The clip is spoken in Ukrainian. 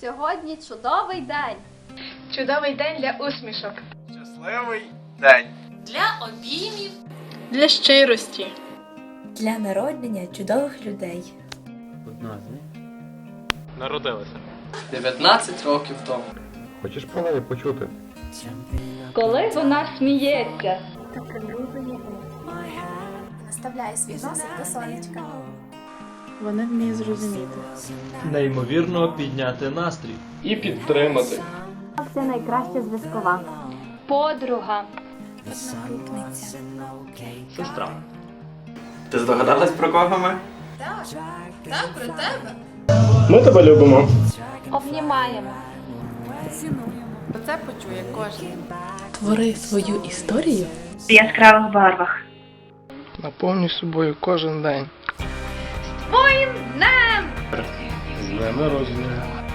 Сьогодні чудовий день. Чудовий день для усмішок. Щасливий день! для обіймів, Для щирості. для народження чудових людей. Одна з них. Народилася. 19 років тому. Хочеш про неї почути? Коли вона сміється. Наставляє свій носик до сонечка. Вона вміє зрозуміти. Неймовірно підняти настрій. І підтримати. Це найкраща зв'язкова. Подруга. Сестра. Ти здогадалась про кого ми? так Так, про тебе. Ми тебе любимо. Обнімаємо. Це почує кожен. Твори свою історію В яскравих барвах. Наповнюй собою кожен день. Днем народження.